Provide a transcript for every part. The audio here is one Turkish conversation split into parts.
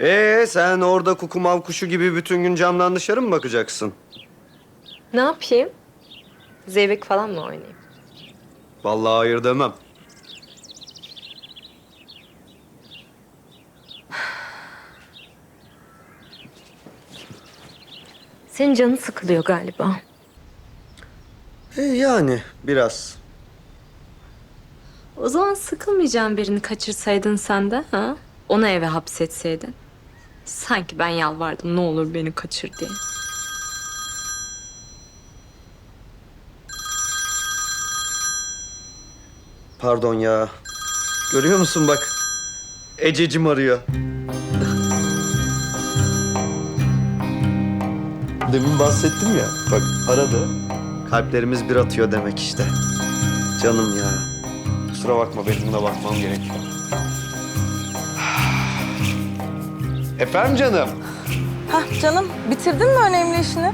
Ee sen orada kukumav kuşu gibi bütün gün camdan dışarı mı bakacaksın? Ne yapayım? Zeybek falan mı oynayayım? Vallahi hayır demem. Senin canın sıkılıyor galiba. E yani biraz. O zaman sıkılmayacağın birini kaçırsaydın sen de ha? Onu eve hapsetseydin. Sanki ben yalvardım ne olur beni kaçır diye. Pardon ya. Görüyor musun bak. Ececim arıyor. Demin bahsettim ya. Bak aradı. Kalplerimiz bir atıyor demek işte. Canım ya. Kusura bakma benim buna bakmam gerekiyor. Efendim canım. Hah canım bitirdin mi önemli işini?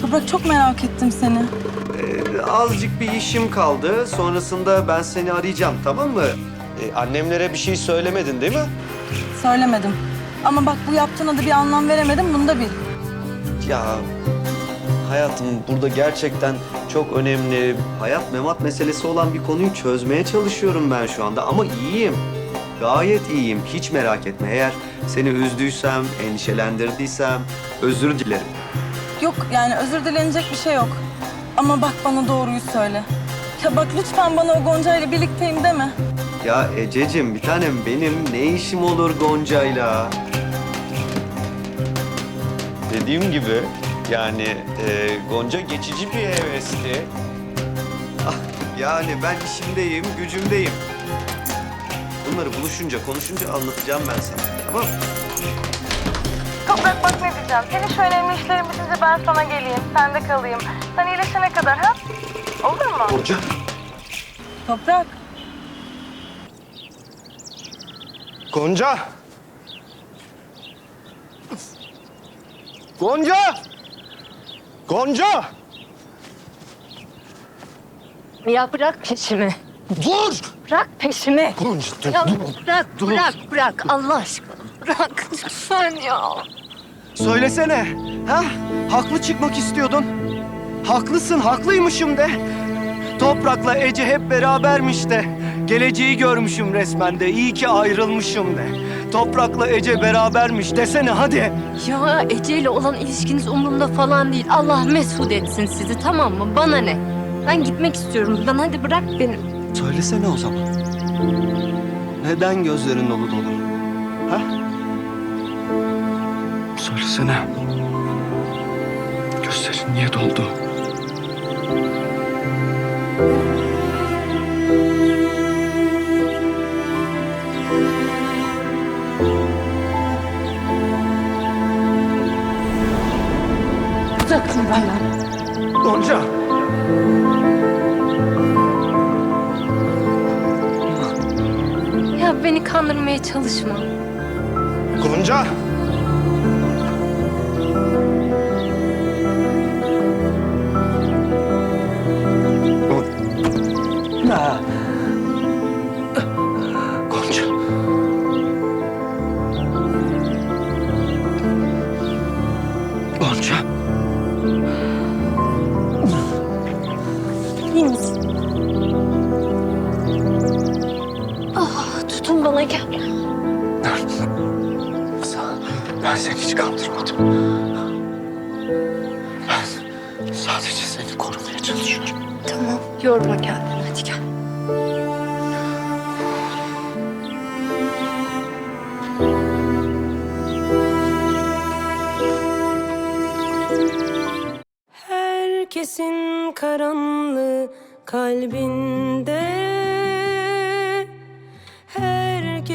Toprak çok merak ettim seni. Ee, azıcık bir işim kaldı. Sonrasında ben seni arayacağım tamam mı? Ee, annemlere bir şey söylemedin değil mi? Söylemedim. Ama bak bu yaptığına da bir anlam veremedim bunu da bil. Ya hayatım burada gerçekten çok önemli hayat memat meselesi olan bir konuyu çözmeye çalışıyorum ben şu anda ama iyiyim. Gayet iyiyim. Hiç merak etme. Eğer seni üzdüysem, endişelendirdiysem özür dilerim. Yok yani özür dilenecek bir şey yok. Ama bak bana doğruyu söyle. Ya bak lütfen bana o Gonca ile birlikteyim deme. Ya Ececiğim bir tanem benim ne işim olur Gonca'yla? Dediğim gibi yani e, Gonca geçici bir hevesti. Ah, yani ben işimdeyim, gücümdeyim. Bunları buluşunca, konuşunca anlatacağım ben sana. Tamam mı? Toprak bak ne diyeceğim. Senin şu önemli işlerin bitince ben sana geleyim. Sen de kalayım. Sen iyileşene kadar ha? Olur mu? Gonca. Toprak. Gonca! Gonca! Gonca! Ya bırak peşimi. Dur! Bırak peşimi. Gonca dur, Ya dur. bırak, dur. bırak, bırak. Allah aşkına. Bırak lütfen ya. Söylesene. Ha? Haklı çıkmak istiyordun. Haklısın, haklıymışım de. Toprak'la Ece hep berabermiş de. Geleceği görmüşüm resmen de. İyi ki ayrılmışım de. Toprak'la Ece berabermiş desene hadi. Ya Ece ile olan ilişkiniz umurumda falan değil. Allah mesut etsin sizi tamam mı? Bana ne? Ben gitmek istiyorum buradan. Hadi bırak beni. Söylesene o zaman. Neden gözlerin dolu dolu? Ha? Söylesene. Gözlerin niye doldu? Dur benden. Gonca! Beni kandırmaya çalışma. Gonca! Bana gel. Ben seni hiç kandırmadım. Ben sadece seni korumaya çalışıyorum. Tamam. Yorma kendini. Hadi gel. Herkesin karanlığı kalbinde